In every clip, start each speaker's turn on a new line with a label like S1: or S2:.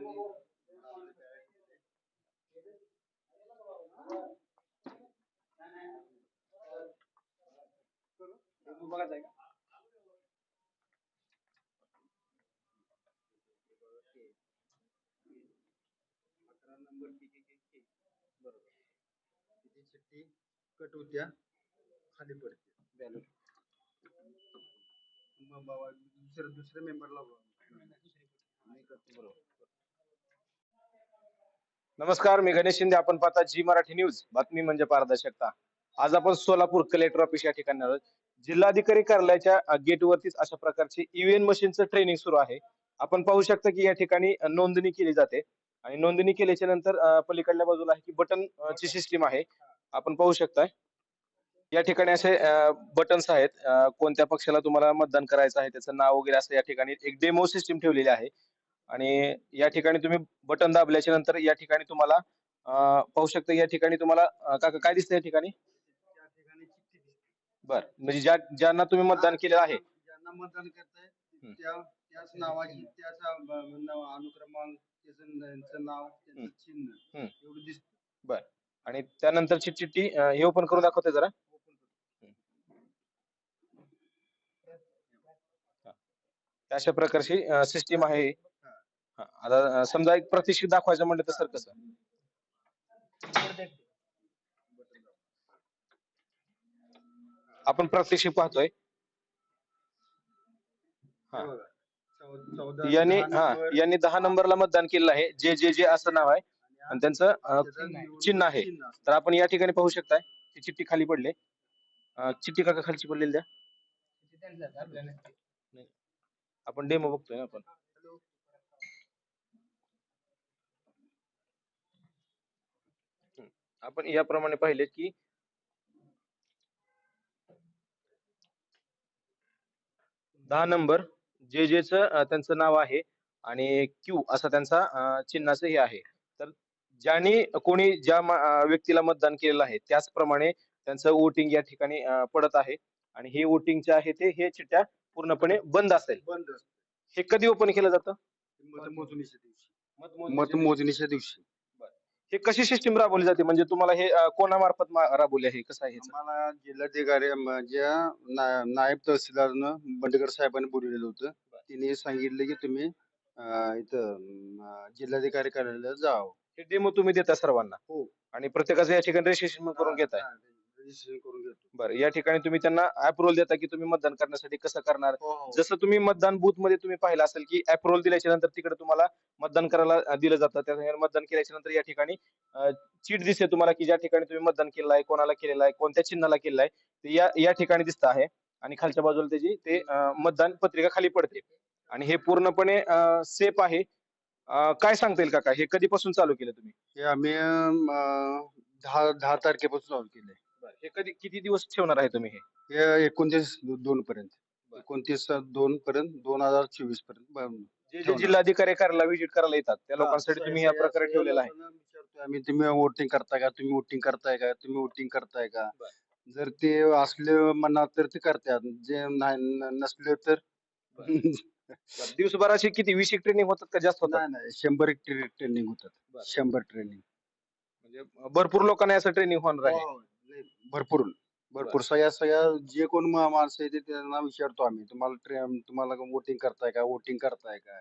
S1: अकरा नंबर बरोबर तिची चिठ्ठी कट होत्या खाली पडते मग बाबा दुसऱ्या दुसऱ्या मेंबरला मी करतो बरोबर
S2: नमस्कार मी गणेश शिंदे. आपण पाहता जी मराठी न्यूज. बातमी म्हणजे पारदर्शकता. आज आपण सोलापूर कलेक्टर ऑफिस या ठिकाणी आलो जिल्हाधिकारी कार्यालयाच्या गेट गेटवरतीच अशा प्रकारची ईव्हीएम मशीनचं ट्रेनिंग सुरू आहे. आपण पाहू शकता की या ठिकाणी नोंदणी केली जाते. आणि नोंदणी केल्याच्यानंतर पलीकडल्या बाजूला आहे की बटन ची सिस्टीम आहे. आपण पाहू शकताय. या ठिकाणी असे बटन्स आहेत. कोणत्या पक्षाला तुम्हाला मतदान करायचं आहे त्याचं नाव वगैरे असं या ठिकाणी एक डेमो सिस्टीम ठेवलेली आहे. आणि या ठिकाणी तुम्ही बटन दाबल्याच्या नंतर या ठिकाणी तुम्हाला पाहू शकता या ठिकाणी तुम्हाला काका काय दिसतं या ठिकाणी? बर म्हणजे ज्या ज्यांना तुम्ही मतदान केलेलं आहे.
S1: ज्यांना मतदान करताय त्याच नावाची त्याचा अनुक्रमांक त्याचं नाव. त्याचं चिन्ह. एवढं दिसत
S2: बर. आणि त्यानंतरची चिठ्ठी हे ओपन करून दाखवते जरा. अशा प्रकारची सिस्टीम आहे. आता समजा एक प्रतिष्ठित दाखवायचं म्हणलं तर सर कसं? आपण प्रात्यक्षिक पाहतोय. यांनी
S1: दहा
S2: हा यांनी दहा नंबरला मतदान केलेलं आहे. जे जे जे असं नाव आहे आणि त्यांचं चिन्ह आहे. तर आपण या ठिकाणी पाहू शकताय. ती चिठ्ठी खाली पडली. चिठ्ठी काका खालची पडलेली द्या. आपण डेमो बघतोय ना आपण. आपण याप्रमाणे पाहिले की दहा नंबर जे जेच त्यांचं नाव आहे आणि क्यू असं त्यांचा चिन्हाचं हे आहे. तर ज्यांनी कोणी ज्या व्यक्तीला मतदान केलेलं आहे त्याचप्रमाणे त्यांचं वोटिंग या ठिकाणी पडत आहे. आणि हे वोटिंगचे आहे ते हे चिठ्ठ्या पूर्णपणे बंद असेल.
S1: बंद.
S2: हे कधी ओपन केलं जातं?
S1: मतमोजणीच्या दिवशी.
S2: मतमोजणीच्या
S1: दिवशी.
S2: हे कशी सिस्टीम राबवली जाते? म्हणजे तुम्हाला हे अ, कोणामार्फत मा- राबवली आहे? कसं आहे ह्याचं?
S1: आम्हाला जिल्हाधिकारी म- ज्या ना- नायब तहसीलदारनं बंडेकर साहेबांनी बोलवलेलं होतं. तिने सांगितलं की तुम्ही अं, इथं अं, जिल्हाधिकारी कार्यालयात जावं.
S2: हे डेमो तुम्ही देता सर्वांना?
S1: हो.
S2: आणि प्रत्येकाचं या ठिकाणी रजिस्ट्रेशन करून घेताय?
S1: हा, रजिस्ट्रेशन करून घेतो.
S2: बरं या ठिकाणी तुम्ही त्यांना अप्रुव्हल देता की तुम्ही मतदान करण्यासाठी कसं करणार?
S1: हो, हो.
S2: जसं तुम्ही मतदान बूथमध्ये तुम्ही पाहिलं असेल की अप्रुव्हल दिल्याच्या नंतर तिकडे तुम्हाला मतदान करायला दिलं जातं. त्या मतदान केल्याच्यानंतर या ठिकाणी चीट दिसते तुम्हाला की ज्या ठिकाणी तुम्ही मतदान केलं आहे कोणाला केलेलं आहे कोणत्या चिन्हाला केलेलं आहे ते या या ठिकाणी दिसत आहे. आणि खालच्या बाजूला त्याची ते मतदान पत्रिका खाली पडते. आणि हे पूर्णपणे सेफ आहे. काय सांगता येईल काका? हे कधीपासून चालू केलं तुम्ही?
S1: हे आम्ही अं, दहा दहा तारखेपासून चालू केलंय.
S2: हे कधी किती दिवस ठेवणार आहे तुम्ही हे?
S1: हे एकोणतीस दोन पर्यंत. एकोणतीस दोन पर्यंत दोन हजार चोवीसपर्यंत
S2: जे जे. जिल्हाधिकारी कार्यालयाला व्हिजिट करायला येतात त्या लोकांसाठी
S1: हा,
S2: तुम्ही या प्रकारे ठेवलेलं आहे.
S1: आम्ही तुम्ही वोटिंग करताय का? तुम्ही वोटिंग करताय का? तुम्ही वोटिंग करताय का. जर ते असले मनात तर ते करतात. जे नाही नसले तर
S2: दिवसभराची किती? वीस एक ट्रेनिंग होतात का? जास्त होतात?
S1: नाही नाही. शंभर एक ट्रेनिंग होतात. शंभर ट्रेनिंग
S2: म्हणजे भरपूर लोकांना याचं ट्रेनिंग होणार आहे.
S1: भरपूर. भरपूर. सगळ्या सगळ्या जे कोण मा- माणसं येते त्यांना विचारतो आम्ही. तुम्हाला ट्रे तुम्हाला वोटिंग करताय का? वोटिंग करताय का?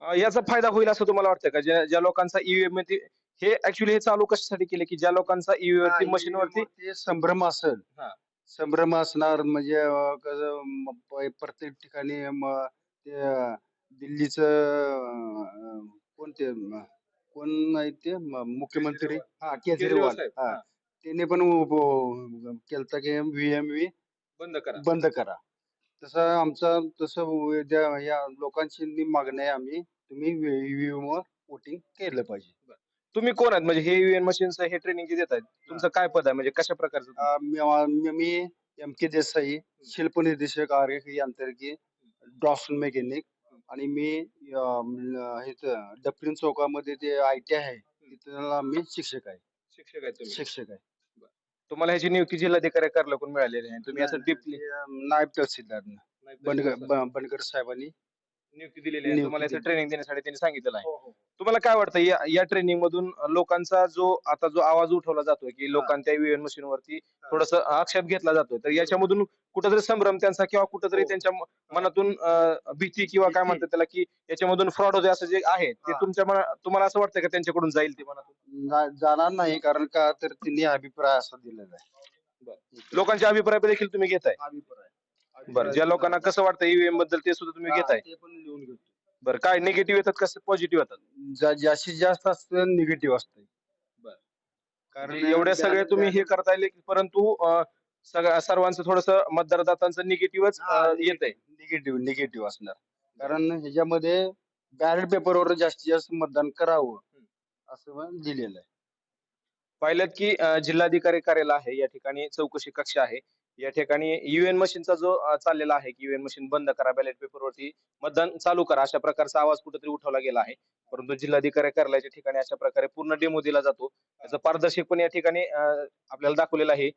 S2: अं, याचा फायदा होईल असं तुम्हाला वाटतं का? ज्या ज्या लोकांचा ईव्हीएममध्ये हे ऍक्च्युली हे चालू कशासाठी केले की ज्या लोकांचा ईव्हीएम मशीन वरती
S1: ते संभ्रम असेल.
S2: हा.
S1: संभ्रम असणार म्हणजे अं, कसं, म, प- प्रत्येक ठिकाणी म, ते अं, दिल्लीचं अं, कोण ते म, कोण नाही ते? म, मुख्यमंत्री. हा केजरीवाल.
S2: साहेब.
S1: हा. त्याने पण उ- केलता की व्हीएमव्ही
S2: बंद करा.
S1: बंद करा. तसं आमचा तसं या लोकांची नि- मागणी आहे आम्ही तुम्ही ईव्हीएम वर वोटिंग केलं पाहिजे.
S2: तुम्ही कोण आहेत? म्हणजे हे ईव्हीएम मशीनचं हे ट्रेनिंग जे देत आहेत तुमचं काय पद आहे? म्हणजे कशा प्रकारचं
S1: अं, मी मी एम के देसाई शिल्प निर्देशक आर यांतर्गत डॉसन मेकॅनिक आणि मी अं, इथं डफरीन चौकामध्ये ते आय टी आहे तिथं मी शिक्षक आहे.
S2: शिक्षक तुम्ही.
S1: शिक्षक आहे.
S2: तुम्हाला ह्याची नियुक्ती जिल्हाधिकारी कार्यालयाकडून मिळालेली आहे. तुम्ही असं डीपली
S1: नायब तहसीलदार. बनगर ब- बनगर साहेबांनी
S2: नियुक्ती दिलेली आहे.
S1: नियुक्ती
S2: तुम्हाला याचं
S1: दिली.
S2: ट्रेनिंग देण्यासाठी त्यांनी सांगितलेलं आहे.
S1: हो,
S2: तुम्हाला काय वाटतं या या ट्रेनिंग मधून लोकांचा जो आता जो आवाज उठवला जातोय की लोकांच्या ईव्हीएम मशीन वरती थोडस आक्षेप घेतला जातोय तर याच्यामधून कुठेतरी संभ्रम त्यांचा किंवा कुठेतरी
S1: हो.
S2: त्यांच्या म- मनातून अं, भीती किंवा काय
S1: भीती.
S2: म्हणतात त्याला की याच्यामधून फ्रॉड होते असं जे आहे ते
S1: हा.
S2: तुमच्या मना तुम्हाला असं वाटतं का त्यांच्याकडून जाईल ते मनातून?
S1: जा- जाणार नाही कारण का तर त्यांनी अभिप्राय असा दिलेला आहे.
S2: लोकांच्या अभिप्राय देखील तुम्ही घेताय.
S1: अभिप्राय.
S2: बरं ज्या लोकांना कसं वाटतं ईव्हीएमबद्दल ते सुद्धा तुम्ही घेताय?
S1: ते पण लिहून घेतो.
S2: बरं काय निगेटिव्ह येतात कसं पॉझिटिव्ह येतात?
S1: जा- जास्तीत जास्त असतं निगेटिव्ह असतं
S2: बरं.
S1: कारण
S2: म्हणजे एवढे सगळे तुम्ही हे करता येईल परंतु अं, सगळ्या सर्वांचं थोडस मतदारदातांचं निगेटिव्हच येत आहे
S1: निगेटिव्ह निगेटिव्ह असणार. कारण ह्याच्यामध्ये बॅलेट पेपरवर जास्तीत जास्त मतदान करावं असं पण दिलेलं आहे.
S2: पाहिलं की अं, जिल्हाधिकारी कार्यालय आहे या ठिकाणी चौकशी कक्ष आहे. या ठिकाणी युएन मशीनचा जो चाललेला आहे की युएन मशीन बंद करा बॅलेट पेपरवरती मतदान चालू करा अशा प्रकारचा आवाज कुठेतरी उठवला गेला आहे. परंतु जिल्हाधिकारी कार्यालयाच्या ठिकाणी अशा प्रकारे पूर्ण डेमो दिला जातो. त्याचं पारदर्शक पण या ठिकाणी आपल्याला दाखवलेलं आहे.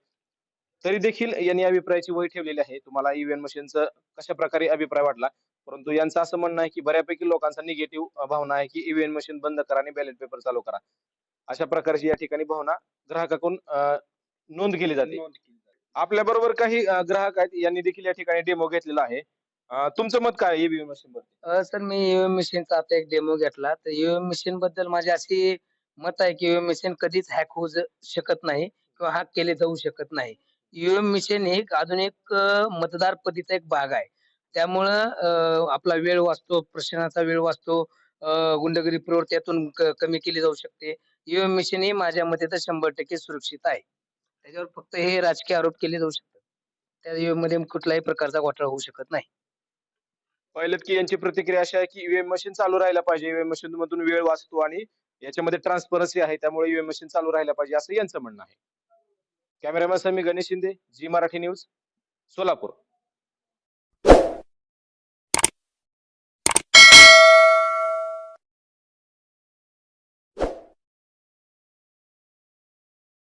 S2: तरी देखील यांनी अभिप्रायाची वही ठेवलेली आहे. तुम्हाला ईव्हीएम मशीनचं कशा प्रकारे अभिप्राय वाटला? परंतु यांचं असं म्हणणं आहे की बऱ्यापैकी लोकांचा निगेटिव्ह भावना आहे की ईव्हीएम मशीन बंद करा आणि बॅलेट पेपर चालू करा. अशा प्रकारची या ठिकाणी भावना ग्राहकाकडून नोंद केली जाते. आपल्या बरोबर काही ग्राहक आहेत यांनी देखील या ठिकाणी डेमो घेतलेला आहे. तुमचं मत काय ईव्हीएम मशीन बद्दल?
S3: सर मी ईव्हीएम मशीनचा आता एक डेमो घेतला. तर ईव्हीएम मशीन बद्दल माझी अशी मत आहे की ईव्हीएम मशीन कधीच हॅक होऊ शकत नाही किंवा हॅक केले जाऊ शकत नाही. ईव्हीएम मशीन हे एक मतदार पद्धतीचा एक भाग आहे. त्यामुळं आपला वेळ वाचतो प्रश्नाचा वेळ वाचतो गुंडगिरी प्रवृत्त्यातून कमी केली जाऊ शकते. ईव्हीएम मशीन ही माझ्या मते तर शंभर टक्के सुरक्षित आहे. त्याच्यावर फक्त हे राजकीय आरोप केले जाऊ शकतात. त्या मध्ये कुठल्याही प्रकारचा घोटाळा होऊ शकत नाही.
S2: पाहिलं की यांची प्रतिक्रिया अशी आहे की ईव्हीएम मशीन चालू राहायला पाहिजे. ईव्हीएम मशीन मधून वेळ वाचतो आणि याच्यामध्ये ट्रान्सपरन्सी आहे. त्यामुळे ईव्हीएम मशीन चालू राहायला पाहिजे असं यांचं म्हणणं आहे. Cameraman Sami Ganesh Shinde ji Marathi news Solapur.